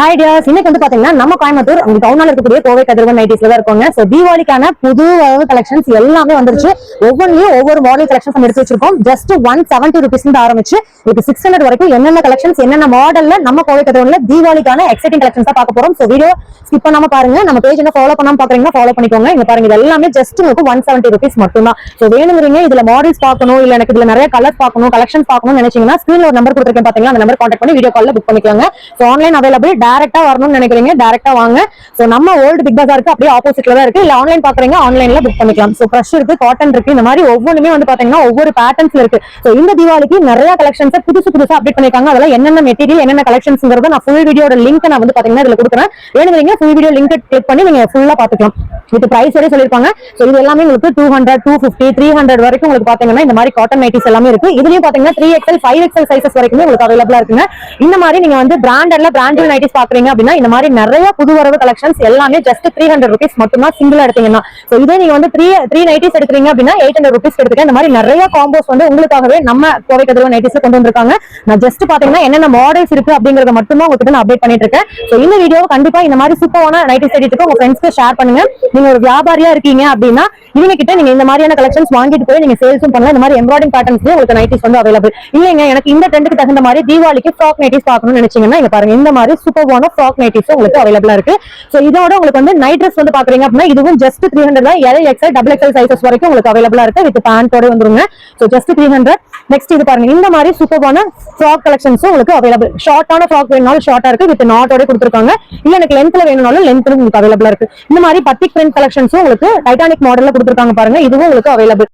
Hi tears இன்னைக்கு வந்து பாத்தீங்கன்னா நம்ம கோயம்புத்தூர் உங்க டவுனால இருக்கக்கூடிய கோவை கதிரவன் நைட்டிஸ்ல தான் இருக்கோங்க. சோ தீபாவளிக்கான புது கலெக்ஷன்ஸ் எல்லாமே வந்துருச்சு. ஒவ்வொன்றையும் ஒவ்வொரு மாடல் கலெக்ஷன்ஸ் நம்ம எடுத்து வச்சிருக்கோம். ஜஸ்ட் ஒன் செவன்டி ருபீஸ் இருந்து ஆரம்பிச்சு இப்போ சிக்ஸ் ஹண்ட்ரட் வரைக்கும் என்னென்ன கலெக்ஷன்ஸ் என்னென்ன மாடல்ல நம்ம கோவை கதிரவன்ல தீபாவளிக்கான எக்ஸைட்டிங் கலெக்ஷன்ஸ் தான் பார்க்க போறோம். சோ வீடியோ ஸ்கிப் பண்ணாம பாருங்க. நம்ம பேஜ் என்ன ஃபாலோ பண்ணாம பாக்குறீங்கன்னா ஃபாலோ பண்ணிக்கோங்க. இங்க பாருங்க இது எல்லாமே ஜஸ்ட் உங்களுக்கு ஒன் செவன்டி ருபீஸ் மட்டும் தான் சோ வேணுங்கிறீங்க இதுல மாடல்ஸ் பார்க்கணும் இல்ல எனக்கு இதுல நிறைய கலர் பார்க்கணும் கலெக்ஷன் பார்க்கணும்னு நினைச்சீங்கன்னா ஸ்கிரீன்ல ஒரு நம்பர் கொடுத்துருக்கேன் பாத்தீங்கன்னா அந்த நம்பர் கான்டாக்ட் பண்ணி வீடியோ கால்ல புக் பண்ணிக்கோங்க. சோ ஆன்லைன் அவைலபிள் டேரக்டா வரணும்னு நினைக்கிறீங்க டேரக்டா வாங்க. சோ நம்ம ஓல்டு பிக் பஜாருக்கு அப்படியே ஆப்போசிட்ல தான் இருக்கு. இல்ல ஆன்லைன் பாக்குறீங்க ஆன்லைன்ல புக் பண்ணிக்கலாம். சோ ஃப்ரெஷ் இருக்கு காட்டன் இருக்கு இந்த மாதிரி ஒவ்வொன்றுமே வந்து பாத்தீங்கன்னா ஒவ்வொரு பேட்டர்ன்ஸ்ல இருக்கு. சோ இந்த தீபாவளிக்கு நிறைய கலெக்ஷன்ஸ் புதுசு புதுசா அப்டேட் பண்ணிருக்காங்க. அதெல்லாம் என்னென்ன மெட்டீரியல் என்னென்ன கலெக்ஷன்ஸ்ங்கிறத நான் ஃபுல் வீடியோட லிங்க் நான் வந்து பாத்தீங்கன்னா இதுல கொடுக்குறேன். வேணுங்கிறீங்க ஃபுல் வீடியோ லிங்க் கிளிக் பண்ணி நீங்க ஃபுல்லா பாத்துக்கலாம். வித் பிரைஸ் வரை சொல்லிருப்பாங்க சோ இது எல்லாமே உங்களுக்கு two hundred two fifty three hundred வரைக்கும் உங்களுக்கு பாத்தீங்கன்னா இந்த மாதிரி காட்டன் நைட்டிஸ் எல்லாமே இருக்கு. இதுலயும் பாத்தீங்கன்னா three XL five XL sizes வரைக்குமே உங்களுக்கு அவைலபிளா இருக்குங்க. இந்த மாதிரி நீங்க வந்து பிராண்டட்ல பிராண்டட் நைட்டிஸ் பாக்குறீங்க அப்படின்னா இந்த மாதிரி நிறைய புது வரவு கலெக்ஷன்ஸ் எல்லாமே ஜஸ்ட் த்ரீ ஹண்ட்ரட் ருபீஸ் மட்டும்தான் சிங்கிளா எடுத்தீங்கன்னா. சோ இதே நீங்க வந்து த்ரீ த்ரீ நைட்டிஸ் எடுக்கிறீங்க அப்படின்னா எயிட் ஹண்ட்ரட் ருபீஸ் எடுத்துக்க. இந்த மாதிரி நிறைய காம்போஸ் வந்து உங்களுக்காகவே நம்ம கோவை கதிரவ நைட்டிஸ் கொண்டு வந்திருக்காங்க. நான் ஜஸ்ட் பாத்தீங்கன்னா என்னென்ன மாடல்ஸ் இருக்கு அப்படிங்கறத மட்டும் உங்ககிட்ட நான் அப்டேட் பண்ணிட்டு இருக்கேன். சோ இந்த வீடியோ கண்டிப்பா இந்த மாதிரி சூப்பரான நைட்டிஸ் எடுத்துட்டு உங்க ஃப்ரெண்ட்ஸ்க்கு ஷேர் பண்ணுங்க. நீங்க ஒரு வியாபாரியா இருக்கீங்க அப்படின்னா இவங்க கிட்ட நீங்க இந்த மாதிரியான கலெக்ஷன்ஸ் வாங்கிட்டு போய் நீங்க சேல்ஸும் பண்ணலாம். இந்த மாதிரி எம்ப்ராய்டிங் பேட்டர்ன்ஸ் உங்களுக்கு நைட்டிஸ் வந்து அவைலபிள் இல்லைங்க எனக்கு இந்த ட்ரெண்டுக்கு தகுந்த மாதிரி தீபாவளிக்கு ஃப்ராக் நைட்டிஸ் பார்க்கணும்னு நினைச்சீங்கன்னா இங்க பாருங்க இந்த மாதிரி சூப்பர் சூப்பர்வான ஃப்ராக் நைட்டிஸ் உங்களுக்கு அவைலபிளா இருக்கு. ஸோ இதோட உங்களுக்கு வந்து நைட் ட்ரெஸ் வந்து பாக்குறீங்க அப்படின்னா இதுவும் ஜஸ்ட் த்ரீ ஹண்ட்ரட் தான். L XL double XL sizes வரைக்கும் உங்களுக்கு அவைலபிளா இருக்கு. வித் பேண்டோட வந்துருங்க. So just three hundred next இது பாருங்க. இந்த மாதிரி சூப்பர்வான ஃப்ராக் கலெக்ஷன்ஸும் உங்களுக்கு அவைலபிள் ஷார்ட்டான ஃப்ராக் வேணும்னாலும் ஷார்ட்டா இருக்கு. வித் நாட்டோட கொடுத்துருக்காங்க. இல்ல எனக்கு லென்த்ல வேணும்னாலும் லென்த் உங்களுக்கு அவைலபிளா இருக்கு. இந்த மாதிரி பத்திக் பிரிண்ட் கலெக்ஷன்ஸும் உங்களுக்கு டைட்டானிக் மாடல்ல கொடுத்துருக்காங்க பாருங்க. இதுவும் உங்களுக்கு அவைலபிள்